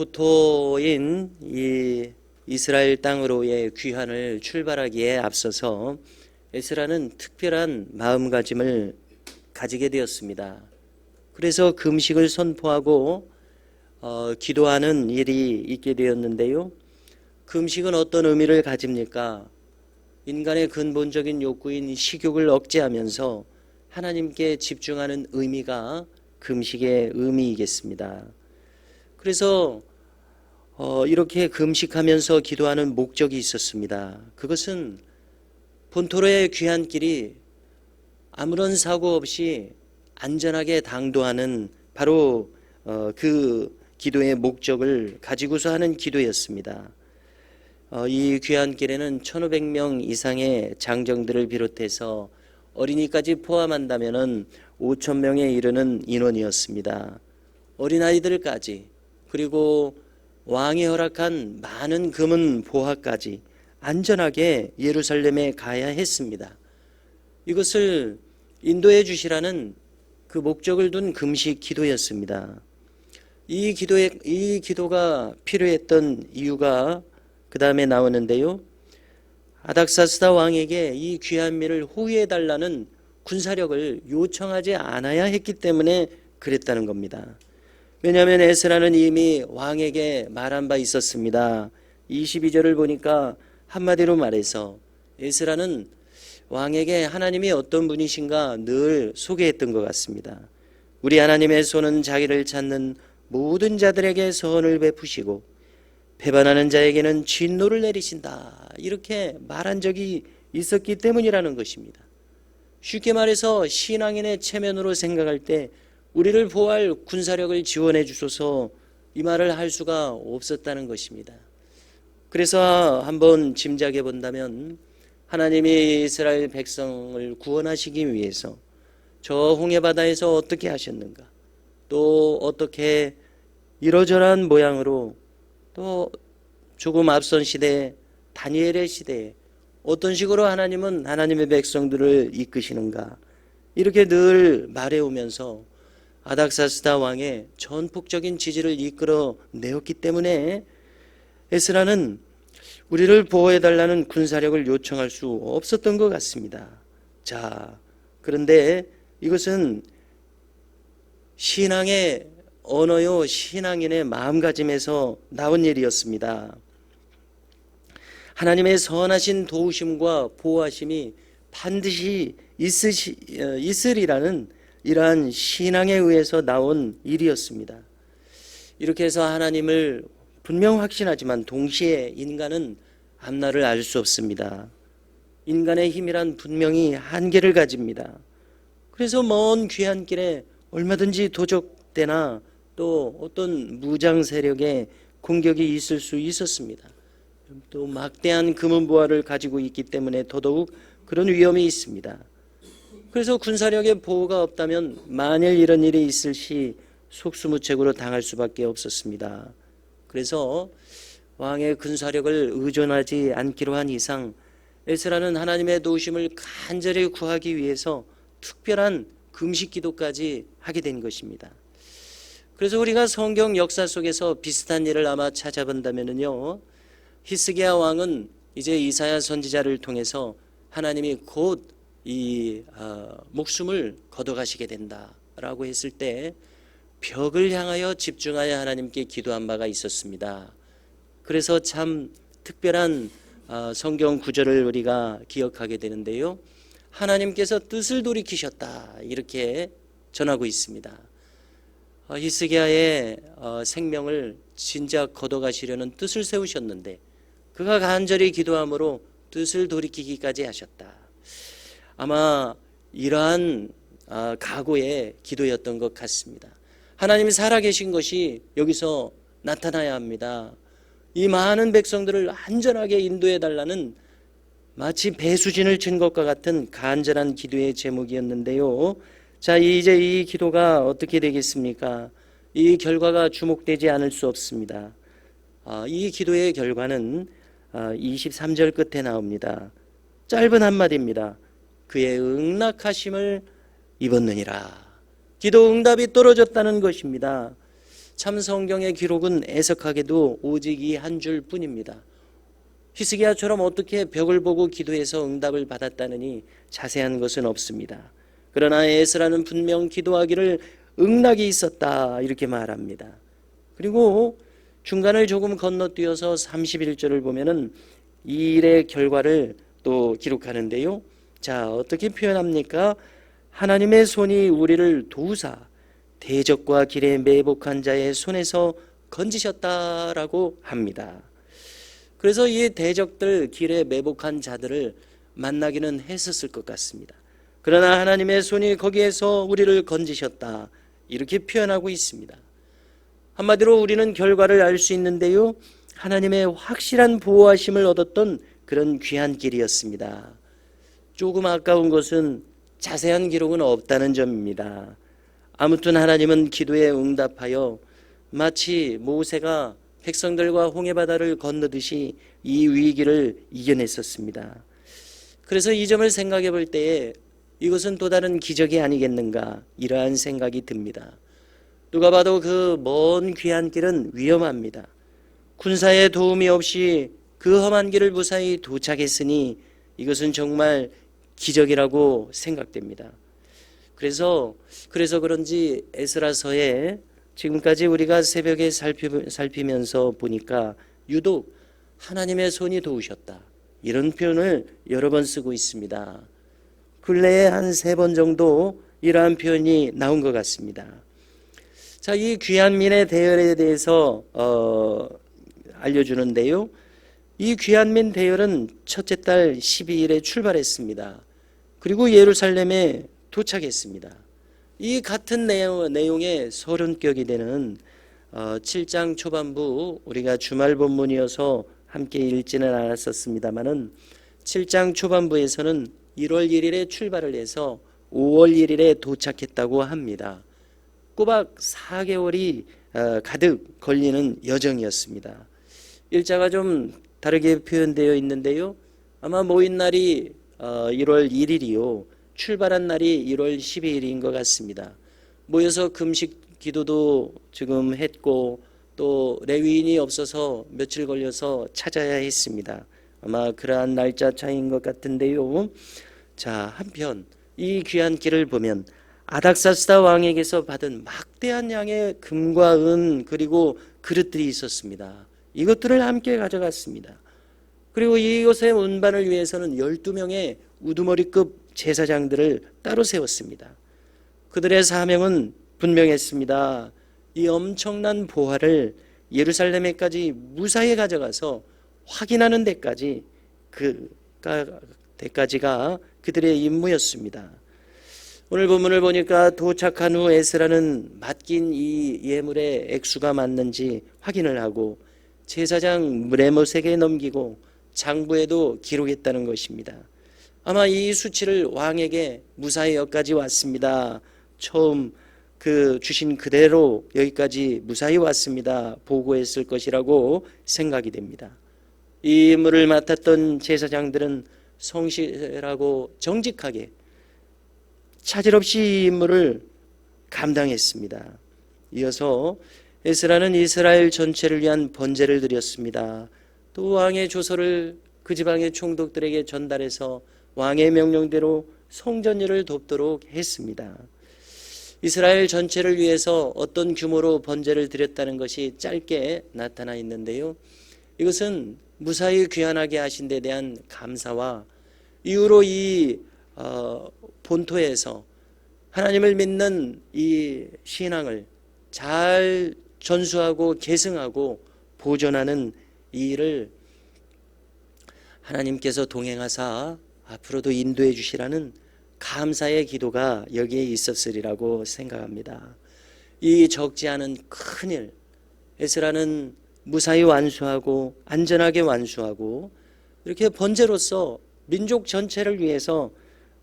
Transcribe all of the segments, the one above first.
고토인 이 이스라엘 땅으로의 귀환을 출발하기에 앞서서 에스라는 특별한 마음가짐을 가지게 되었습니다. 그래서 금식을 선포하고 어, 기도하는 일이 있게 되었는데요. 금식은 어떤 의미를 가집니까? 인간의 근본적인 욕구인 식욕을 억제하면서 하나님께 집중하는 의미가 금식의 의미이겠습니다. 그래서 어, 이렇게 금식하면서 기도하는 목적이 있었습니다. 그것은 본토로의 귀한 길이 아무런 사고 없이 안전하게 당도하는 바로 어, 그 기도의 목적을 가지고서 하는 기도였습니다. 어, 이 귀한 길에는 1,500명 이상의 장정들을 비롯해서 어린이까지 포함한다면은 5천 명에 이르는 인원이었습니다. 어린아이들까지 그리고 왕이 허락한 많은 금은 보화까지 안전하게 예루살렘에 가야 했습니다. 이것을 인도해 주시라는 그 목적을 둔 금식 기도였습니다. 이 기도에 이 기도가 필요했던 이유가 그 다음에 나오는데요. 아닥사스다 왕에게 이 귀한 밀을 호위해 달라는 군사력을 요청하지 않아야 했기 때문에 그랬다는 겁니다. 왜냐하면 에스라는 이미 왕에게 말한 바 있었습니다. 22절을 보니까 한마디로 말해서 에스라는 왕에게 하나님이 어떤 분이신가 늘 소개했던 것 같습니다. 우리 하나님의 손은 자기를 찾는 모든 자들에게 선을 베푸시고 배반하는 자에게는 진노를 내리신다. 이렇게 말한 적이 있었기 때문이라는 것입니다. 쉽게 말해서 신앙인의 체면으로 생각할 때 우리를 보호할 군사력을 지원해 주소서 이 말을 할 수가 없었다는 것입니다. 그래서 한번 짐작해 본다면 하나님이 이스라엘 백성을 구원하시기 위해서 저 홍해 바다에서 어떻게 하셨는가? 또 어떻게 이러저러한 모양으로 또 조금 앞선 시대 다니엘의 시대에 어떤 식으로 하나님은 하나님의 백성들을 이끄시는가? 이렇게 늘 말해오면서 아닥사스다 왕의 전폭적인 지지를 이끌어 내었기 때문에 에스라는 우리를 보호해달라는 군사력을 요청할 수 없었던 것 같습니다. 자, 그런데 이것은 신앙의 언어요, 신앙인의 마음가짐에서 나온 일이었습니다. 하나님의 선하신 도우심과 보호하심이 반드시 있으시, 어, 있으리라는 이러한 신앙에 의해서 나온 일이었습니다. 이렇게 해서 하나님을 분명 확신하지만 동시에 인간은 앞날을 알 수 없습니다. 인간의 힘이란 분명히 한계를 가집니다. 그래서 먼 귀한 길에 얼마든지 도적대나 또 어떤 무장 세력의 공격이 있을 수 있었습니다. 또 막대한 금은 보화를 가지고 있기 때문에 더더욱 그런 위험이 있습니다. 그래서 군사력의 보호가 없다면 만일 이런 일이 있을 시 속수무책으로 당할 수밖에 없었습니다. 그래서 왕의 군사력을 의존하지 않기로 한 이상 에스라는 하나님의 도우심을 간절히 구하기 위해서 특별한 금식 기도까지 하게 된 것입니다. 그래서 우리가 성경 역사 속에서 비슷한 일을 아마 찾아본다면요. 히스기야 왕은 이제 이사야 선지자를 통해서 하나님이 곧 이 어, 목숨을 거둬가시게 된다라고 했을 때 벽을 향하여 집중하여 하나님께 기도한 바가 있었습니다. 그래서 참 특별한 어, 성경 구절을 우리가 기억하게 되는데요. 하나님께서 뜻을 돌이키셨다 이렇게 전하고 있습니다. 어, 히스기야의 어, 생명을 진작 걷어가시려는 뜻을 세우셨는데 그가 간절히 기도함으로 뜻을 돌이키기까지 하셨다. 아마 이러한 아, 각오의 기도였던 것 같습니다. 하나님이 살아계신 것이 여기서 나타나야 합니다. 이 많은 백성들을 안전하게 인도해 달라는 마치 배수진을 친 것과 같은 간절한 기도의 제목이었는데요. 자, 이제 이 기도가 어떻게 되겠습니까? 이 결과가 주목되지 않을 수 없습니다. 아, 이 기도의 결과는 23절 끝에 나옵니다. 짧은 한마디입니다. 그의 응낙하심을 입었느니라. 기도 응답이 떨어졌다는 것입니다. 참 성경의 기록은 애석하게도 오직 이 한 줄 뿐입니다. 히스기야처럼 어떻게 벽을 보고 기도해서 응답을 받았다느니 자세한 것은 없습니다. 그러나 에스라는 분명 기도하기를 응락이 있었다 이렇게 말합니다. 그리고 중간을 조금 건너뛰어서 31절을 보면은 이 일의 결과를 또 기록하는데요. 자, 어떻게 표현합니까? 하나님의 손이 우리를 도우사 대적과 길에 매복한 자의 손에서 건지셨다라고 합니다. 그래서 이 대적들 길에 매복한 자들을 만나기는 했었을 것 같습니다. 그러나 하나님의 손이 거기에서 우리를 건지셨다. 이렇게 표현하고 있습니다. 한마디로 우리는 결과를 알 수 있는데요. 하나님의 확실한 보호하심을 얻었던 그런 귀한 길이었습니다. 조금 아까운 것은 자세한 기록은 없다는 점입니다. 아무튼 하나님은 기도에 응답하여 마치 모세가 백성들과 홍해 바다를 건너듯이 이 위기를 이겨냈었습니다. 그래서 이 점을 생각해 볼 때에 이것은 또 다른 기적이 아니겠는가 이러한 생각이 듭니다. 누가 봐도 그 먼 귀한 길은 위험합니다. 군사의 도움이 없이 그 험한 길을 무사히 도착했으니 이것은 정말 기적이라고 생각됩니다. 그래서 그래서 그런지 에스라서에 지금까지 우리가 새벽에 살피, 살피 면서 보니까 유독 하나님의 손이 도우셨다. 이런 표현을 여러 번 쓰고 있습니다. 근래에 한 세 번 정도 이러한 표현이 나온 것 같습니다. 자, 이 귀한 민의 대열에 대해서 어, 알려주는데요. 이 귀한 민 대열은 첫째 달 12일에 출발했습니다. 그리고 예루살렘에 도착했습니다. 이 같은 내용, 내용의 서른격이 되는 어, 7장 초반부 우리가 주말 본문이어서 함께 읽지는 않았었습니다만은 7장 초반부에서는 1월 1일에 출발을 해서 5월 1일에 도착했다고 합니다. 꼬박 4개월이 어, 가득 걸리는 여정이었습니다. 일자가 좀 다르게 표현되어 있는데요. 아마 모인 날이 1월 어, 1일이요. 출발한 날이 1월 12일인 것 같습니다. 모여서 금식 기도도 지금 했고 또 레위인이 없어서 며칠 걸려서 찾아야 했습니다. 아마 그러한 날짜 차이인 것 같은데요. 자, 한편 이 귀한 길을 보면 아닥사스다 왕에게서 받은 막대한 양의 금과 은 그리고 그릇들이 있었습니다. 이것들을 함께 가져갔습니다. 그리고 이것의 운반을 위해서는 12명의 우두머리급 제사장들을 따로 세웠습니다. 그들의 사명은 분명했습니다. 이 엄청난 보화를 예루살렘에까지 무사히 가져가서 확인하는 데까지 그 데까지가 그들의 임무였습니다. 오늘 본문을 보니까 도착한 후 에스라는 맡긴 이 예물의 액수가 맞는지 확인을 하고 제사장 레못에게 넘기고 장부에도 기록했다는 것입니다. 아마 이 수치를 왕에게 무사히 여기까지 왔습니다. 처음 그 주신 그대로 여기까지 무사히 왔습니다. 보고했을 것이라고 생각이 됩니다. 이 임무를 맡았던 제사장들은 성실하고 정직하게 차질 없이 이 임무를 감당했습니다. 이어서 에스라는 이스라엘 전체를 위한 번제를 드렸습니다. 또 왕의 조서를 그 지방의 총독들에게 전달해서 왕의 명령대로 성전일을 돕도록 했습니다. 이스라엘 전체를 위해서 어떤 규모로 번제를 드렸다는 것이 짧게 나타나 있는데요. 이것은 무사히 귀환하게 하신 데 대한 감사와 이후로 이 어, 본토에서 하나님을 믿는 이 신앙을 잘 전수하고 계승하고 보존하는 이 일을 하나님께서 동행하사 앞으로도 인도해 주시라는 감사의 기도가 여기에 있었으리라고 생각합니다. 이 적지 않은 큰일 에스라는 무사히 완수하고 안전하게 완수하고 이렇게 번제로서 민족 전체를 위해서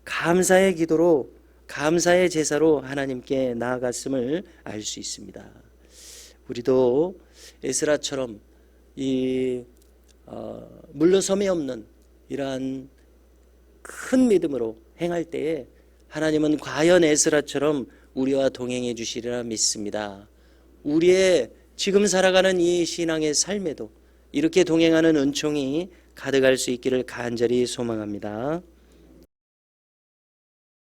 감사의 기도로 감사의 제사로 하나님께 나아갔음을 알 수 있습니다. 우리도 에스라처럼 이 어, 물러섬이 없는 이러한 큰 믿음으로 행할 때에 하나님은 과연 에스라처럼 우리와 동행해 주시리라 믿습니다. 우리의 지금 살아가는 이 신앙의 삶에도 이렇게 동행하는 은총이 가득할 수 있기를 간절히 소망합니다.